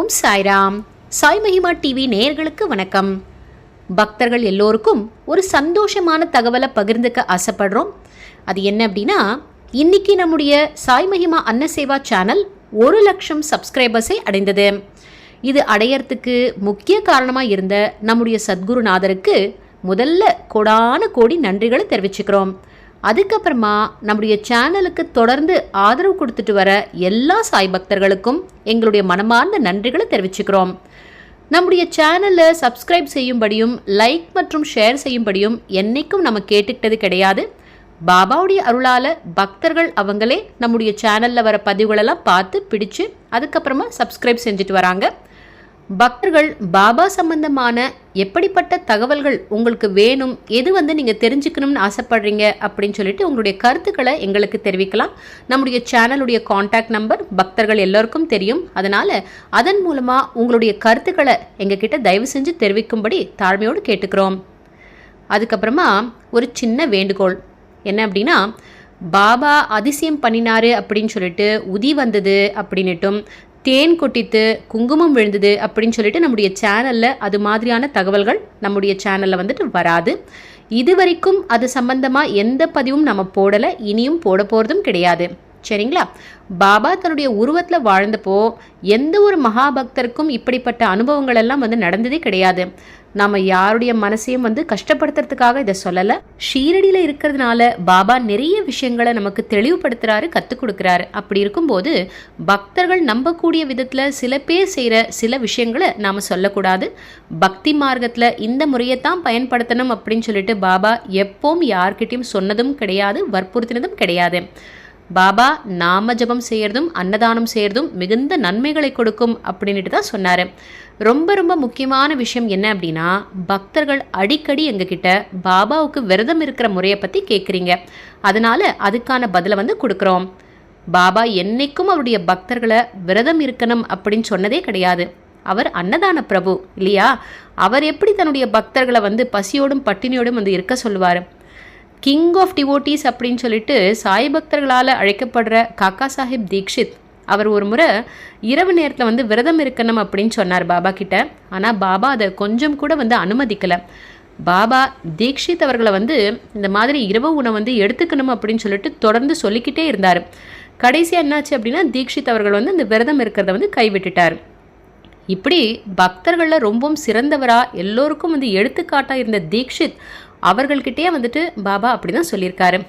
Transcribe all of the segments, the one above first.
ஓம் சாய்ராம். சாய் மகிமா டிவி நேயர்களுக்கு வணக்கம். பக்தர்கள் எல்லோருக்கும் ஒரு சந்தோஷமான தகவலை பகிர்ந்துக்க ஆசைப்படுறோம். அது என்ன அப்படின்னா இன்னைக்கு நம்முடைய சாய் மகிமா அன்னசேவா சேனல் ஒரு லட்சம் சப்ஸ்கிரைபர்ஸை அடைந்தது. இது அடையறதுக்கு முக்கிய காரணமாக இருந்த நம்முடைய சத்குருநாதருக்கு முதல்ல கோடான கோடி நன்றிகளை தெரிவிச்சுக்கிறோம். அதுக்கப்புறமா நம்முடைய சேனலுக்கு தொடர்ந்து ஆதரவு கொடுத்துட்டு வர எல்லா சாய் பக்தர்களுக்கும் எங்களுடைய மனமார்ந்த நன்றிகளை தெரிவிச்சுக்கிறோம். நம்முடைய சேனலை சப்ஸ்கிரைப் செய்யும்படியும் லைக் மற்றும் ஷேர் செய்யும்படியும் என்னைக்கும் நம்ம கேட்டுக்கிட்டது கிடையாது. பாபாவுடைய அருளால் பக்தர்கள் அவங்களே நம்முடைய சேனலில் வர பதிவுகளெல்லாம் பார்த்து பிடிச்சு அதுக்கப்புறமா சப்ஸ்கிரைப் செஞ்சுட்டு வராங்க. பக்தர்கள் பாபா சம்பந்தமான எப்படிப்பட்ட தகவல்கள் உங்களுக்கு வேணும் எது வந்து நீங்கள் தெரிஞ்சுக்கணும்னு ஆசைப்படுறீங்க அப்படின்னு சொல்லிட்டு உங்களுடைய கருத்துக்களை எங்களுக்கு தெரிவிக்கலாம். நம்முடைய சேனலுடைய காண்டாக்ட் நம்பர் பக்தர்கள் எல்லோருக்கும் தெரியும். அதனால் அதன் மூலமாக உங்களுடைய கருத்துக்களை எங்ககிட்ட தயவு செஞ்சு தெரிவிக்கும்படி தாழ்மையோடு கேட்டுக்கிறோம். அதுக்கப்புறமா ஒரு சின்ன வேண்டுகோள். என்ன அப்படின்னா பாபா அதிசயம் பண்ணினாரு அப்படின்னு சொல்லிட்டு உதி வந்தது அப்படின்னுட்டும் தேன் கொட்டித்து குங்குமம் விழுந்தது அப்படின்னு சொல்லிட்டு நம்முடைய சேனலில் அது மாதிரியான தகவல்கள் நம்முடைய சேனலில் வந்துட்டு வராது. இது வரைக்கும் அது சம்பந்தமாக எந்த பதிவும் நம்ம போடலை இனியும் போட போகிறதும் கிடையாது. சரிங்களா? பாபா தன்னுடைய உருவத்தில் வாழ்ந்தப்போ எந்த ஒரு மகாபக்தருக்கும் இப்படிப்பட்ட அனுபவங்கள் எல்லாம் வந்து நடந்ததே கிடையாது. நாம் யாருடைய மனசையும் வந்து கஷ்டப்படுத்துறதுக்காக இதை சொல்லலை. ஷீரடியில் இருக்கிறதுனால பாபா நிறைய விஷயங்களை நமக்கு தெளிவுபடுத்துறாரு கற்றுக் கொடுக்குறாரு. அப்படி இருக்கும்போது பக்தர்கள் நம்பக்கூடிய விதத்தில் சில பேர் செய்கிற சில விஷயங்களை நாம் சொல்லக்கூடாது. பக்தி மார்க்கத்தில் இந்த முறையை தான் பயன்படுத்தணும் அப்படின்னு சொல்லிட்டு பாபா எப்பவும் யார்கிட்டையும் சொன்னதும் கிடையாது வற்புறுத்தினதும் கிடையாது. பாபா நாம ஜபம் செய்யறதும் அன்னதானம் செய்யறதும் மிகுந்த நன்மைகளை கொடுக்கும் அப்படின்ட்டு தான் சொன்னார். ரொம்ப ரொம்ப முக்கியமான விஷயம் என்ன அப்படின்னா பக்தர்கள் அடிக்கடி எங்ககிட்ட பாபாவுக்கு விரதம் இருக்கிற முறையை பற்றி கேட்குறீங்க அதனால அதுக்கான பதிலை வந்து கொடுக்குறோம். பாபா என்னைக்கும் அவருடைய பக்தர்களை விரதம் இருக்கணும் அப்படின்னு சொன்னதே கிடையாது. அவர் அன்னதான பிரபு இல்லையா? அவர் எப்படி தன்னுடைய பக்தர்களை வந்து பசியோடும் பட்டினியோடும் வந்து இருக்க சொல்லுவார்? கிங் ஆஃப் டிவோட்டிஸ் அப்படின்னு சொல்லிட்டு சாய் பக்தர்களால் அழைக்கப்படுற காக்கா சாஹிப் தீக்ஷித். அவர் ஒரு முறை இரவு நேரத்தில் வந்து விரதம் இருக்கணும் அப்படின்னு சொன்னார் பாபா கிட்ட. ஆனால் பாபா அதை கொஞ்சம் கூட வந்து அனுமதிக்கலை. பாபா தீக்ஷித் அவர்களை வந்து இந்த மாதிரி இரவு உணவு வந்து எடுத்துக்கணும் அப்படின்னு சொல்லிட்டு தொடர்ந்து சொல்லிக்கிட்டே இருந்தார். கடைசியாக என்னாச்சு அப்படின்னா தீக்ஷித் அவர்கள் வந்து இந்த விரதம் இருக்கிறத வந்து கைவிட்டுட்டார். இப்படி பக்தர்களில் ரொம்பவும் சிறந்தவராக எல்லோருக்கும் வந்து எடுத்துக்காட்டாக இருந்த தீக்ஷித் அவர்கள்கிட்டயே வந்துட்டு பாபா அப்படி தான் சொல்லியிருக்காரு.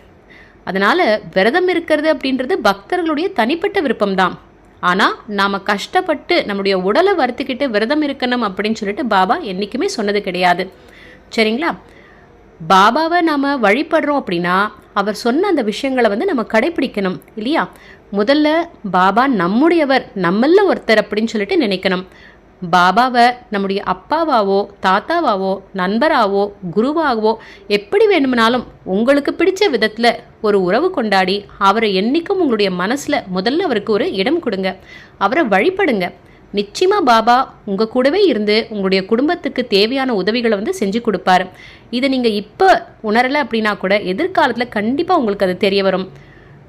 அதனால் விரதம் இருக்கிறது அப்படின்றது பக்தர்களுடைய தனிப்பட்ட விருப்பம்தான். ஆனால் நாம் கஷ்டப்பட்டு நம்முடைய உடலை வருத்திக்கிட்டு விரதம் இருக்கணும் அப்படின்னு சொல்லிட்டு பாபா என்றைக்குமே சொன்னது கிடையாது. சரிங்களா? பாபாவை நாம் வழிபடுறோம் அப்படின்னா அவர் சொன்ன அந்த விஷயங்களை வந்து நம்ம கடைபிடிக்கணும் இல்லையா? முதல்ல பாபா நம்முடையவர் நம்மள ஒருத்தர் அப்படின்னு சொல்லிட்டு நினைக்கணும். பாபாவை நம்முடைய அப்பாவாவோ தாத்தாவாவோ நண்பராவோ குருவாகவோ எப்படி வேணும்னாலும் உங்களுக்கு பிடிச்ச விதத்தில் ஒரு உறவு கொண்டாடி அவரை என்றைக்கும் உங்களுடைய மனசில் முதல்ல அவருக்கு ஒரு இடம் கொடுங்க. அவரை வழிபடுங்க. நிச்சயமாக பாபா உங்கள் கூடவே இருந்து உங்களுடைய குடும்பத்துக்கு தேவையான உதவிகளை வந்து செஞ்சு கொடுப்பாரு. இதை நீங்கள் இப்போ உணரலை அப்படின்னா கூட எதிர்காலத்தில் கண்டிப்பாக உங்களுக்கு அது தெரிய வரும்.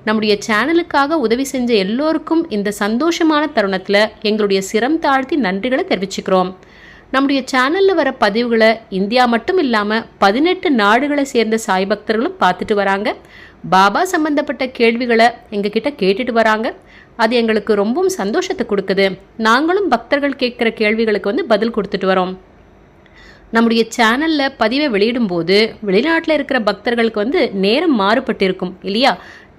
நம்முடைய சேனலுக்காக உதவி செஞ்ச எல்லோருக்கும் இந்த சந்தோஷமான தருணத்தில் எங்களுடைய சிரம் தாழ்த்தி நன்றிகளை தெரிவிச்சுக்கிறோம். நம்முடைய சேனலில் வர பதிவுகளை இந்தியா மட்டும் இல்லாமல் பதினெட்டு நாடுகளை சேர்ந்த சாய் பக்தர்களும் பார்த்துட்டு வராங்க. பாபா சம்பந்தப்பட்ட கேள்விகளை எங்ககிட்ட கேட்டுட்டு வராங்க. அது எங்களுக்கு ரொம்பவும் சந்தோஷத்தை கொடுக்குது. நாங்களும் பக்தர்கள் கேட்குற கேள்விகளுக்கு வந்து பதில் கொடுத்துட்டு வரோம். நம்முடைய சேனலில் பதிவை வெளியிடும்போது வெளிநாட்டில் இருக்கிற பக்தர்களுக்கு வந்து நேரம் மாறுபட்டிருக்கும் இல்லையா?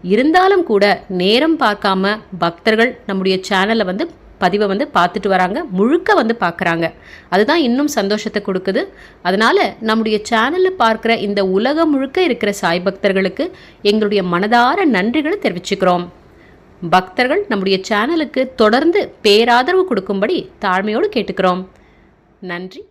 இருந்தாலும் கூட நேரம் பார்க்காம பக்தர்கள் நம்முடைய சேனலை வந்து பதிவை வந்து பார்த்துட்டு வராங்க முழுக்க வந்து பார்க்குறாங்க. அதுதான் இன்னும் சந்தோஷத்தை கொடுக்குது. அதனால் நம்முடைய சேனலில் பார்க்குற இந்த உலகம் முழுக்க இருக்கிற சாய் பக்தர்களுக்கு எங்களுடைய மனதார நன்றிகளை தெரிவிச்சுக்கிறோம். பக்தர்கள் நம்முடைய சேனலுக்கு தொடர்ந்து பேராதரவு கொடுக்கும்படி தாழ்மையோடு கேட்டுக்கிறோம். நன்றி.